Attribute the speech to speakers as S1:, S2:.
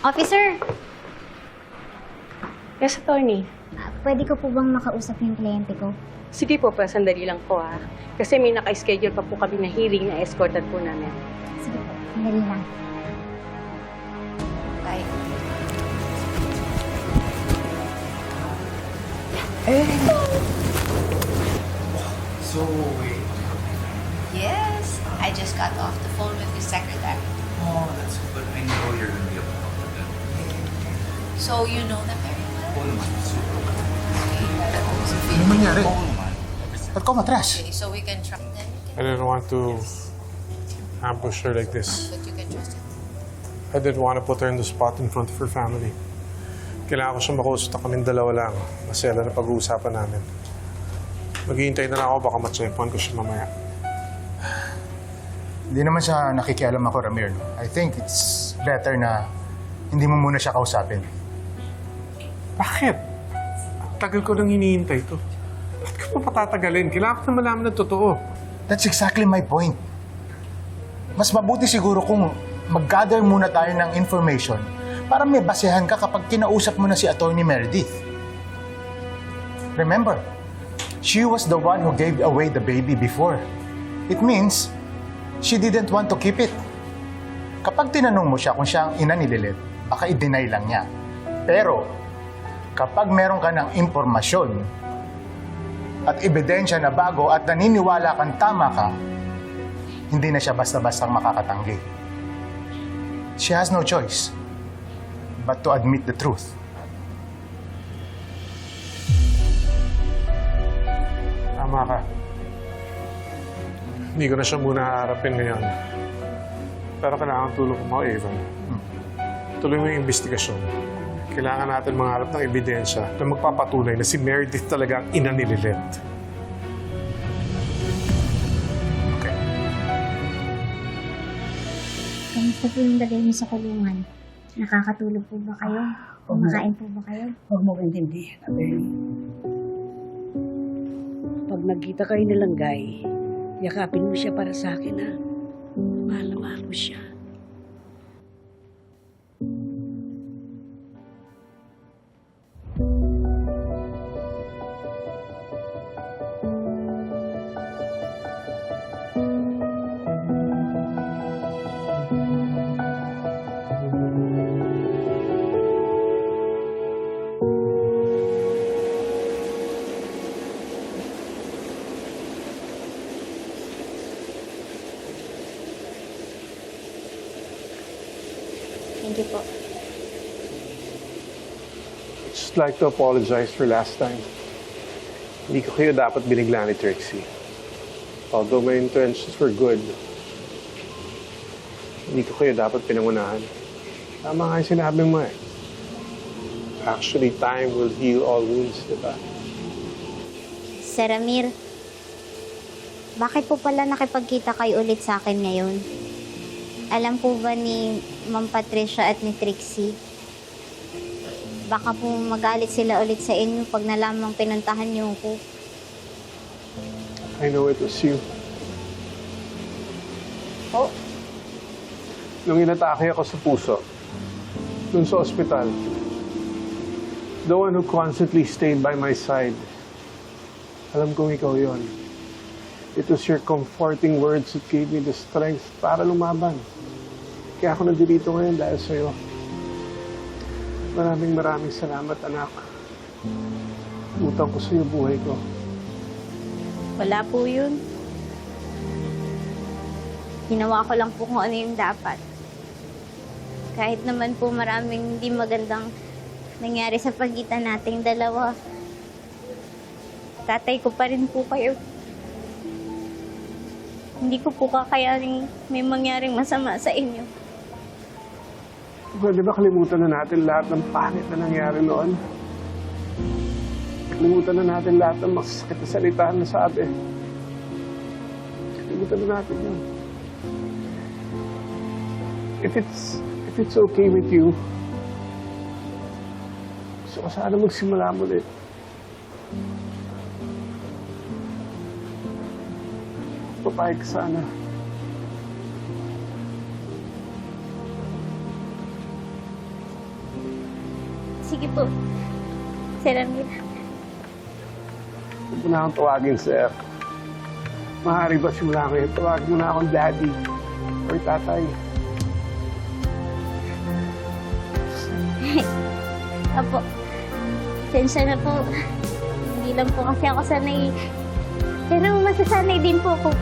S1: Officer,
S2: Yes, attorney.
S1: ah, pwede ko po bang makausap yung kliyente ko?
S2: Sige po, pa sandali lang po ha. Kasi may naka-schedule pa po kami na hearing na escorted po namin.
S1: Sige po, sandali lang.
S3: Tay.
S4: So, wait.
S3: Yes, I just got off the phone with the secretary.
S4: Oh, that's good. I know you're gonna be able
S3: So you know them very well?
S4: Oo naman, super.
S5: Ano nangyari?
S4: Oo naman.
S5: Ba't ka matras?
S3: Okay, so we can trust them.
S6: I didn't want to ambush her like this.
S3: But you can trust them.
S6: I didn't want to put her in the spot in front of her family. Kailangan ko siya makausap na kaming dalawa lang. Masaya na pag-uusapan namin. Maghihintay na lang ako, baka matsepuan ko siya mamaya.
S5: Hindi naman siya nakikialam ako, Ramir. no? I think it's better na hindi mo muna siya kausapin.
S6: Bakit? Ang tagal ko nang hinihintay to. Bakit ko pa patatagalin? Kailangan ko na malaman ng totoo.
S5: That's exactly my point. Mas mabuti siguro kung mag-gather muna tayo ng information para may basehan ka kapag kinausap mo na si Attorney Meredith. Remember, she was the one who gave away the baby before. It means she didn't want to keep it. Kapag tinanong mo siya kung siya ang ina ni Lilith, baka i-deny lang niya. Pero, kapag meron ka ng impormasyon at ebidensya na bago at naniniwala kang tama ka, hindi na siya basta-bastang makakatanggi. She has no choice but to admit the truth.
S6: Tama ka. Hindi ko na siya muna haharapin ngayon. Pero kailangan tulong mo, Evan. Tuloy mo yung investigasyon. Kailangan natin mangarap ng ebidensya na magpapatunay na si Meredith talaga ang ina ni Lilith.
S5: Okay.
S1: Kamusta po yung lagay niyo sa kulungan? Nakakatulog po ba kayo? Kumakain po ba kayo?
S7: Huwag mo intindihan, Abel. Pag nagkita kayo nilang Guy, yakapin mo siya para sa akin, ha? Mahal na mahal mo siya.
S1: Thank you po.
S6: just like to apologize for last time. Hindi ko kayo dapat binigla ni Trixie. Although my intentions were good, hindi ko kayo dapat pinangunahan. Tama nga yung sinabi mo eh. Actually, time will heal all wounds, di ba?
S1: Sir Amir, bakit po pala nakipagkita kayo ulit sa akin ngayon? Alam po ba ni Ma'am Patricia at ni Trixie? Baka po magalit sila ulit sa inyo pag nalamang pinuntahan niyo ko.
S6: I know it was you.
S1: Po?
S6: Nung inatake ako sa puso, dun sa ospital, the one who constantly stayed by my side, alam kong ikaw yon. It was your comforting words that gave me the strength para lumaban. Kaya ako nandito ngayon dahil sa'yo. Maraming maraming salamat, anak. Utang ko sa'yo buhay ko.
S1: Wala po yun. Ginawa ko lang po kung ano yung dapat. Kahit naman po maraming hindi magandang nangyari sa pagitan nating dalawa. Tatay ko pa rin po kayo. Hindi ko po kakayaning may mangyaring masama sa inyo.
S6: Pwede ba kalimutan na natin lahat ng pangit na nangyari noon? Kalimutan na natin lahat ng masasakit na salita na sabi. Kalimutan na natin yun. If it's, if it's okay with you, gusto ko sana magsimula muli. Papayag ka sana.
S1: Sige po. Sir Ramir.
S6: Huwag mo na akong tawagin, sir. Maaari ba simula ngayon, tawagin mo na akong daddy or tatay.
S1: Apo. Sensya na po. Hindi lang po kasi ako sanay. Pero masasanay din po ako.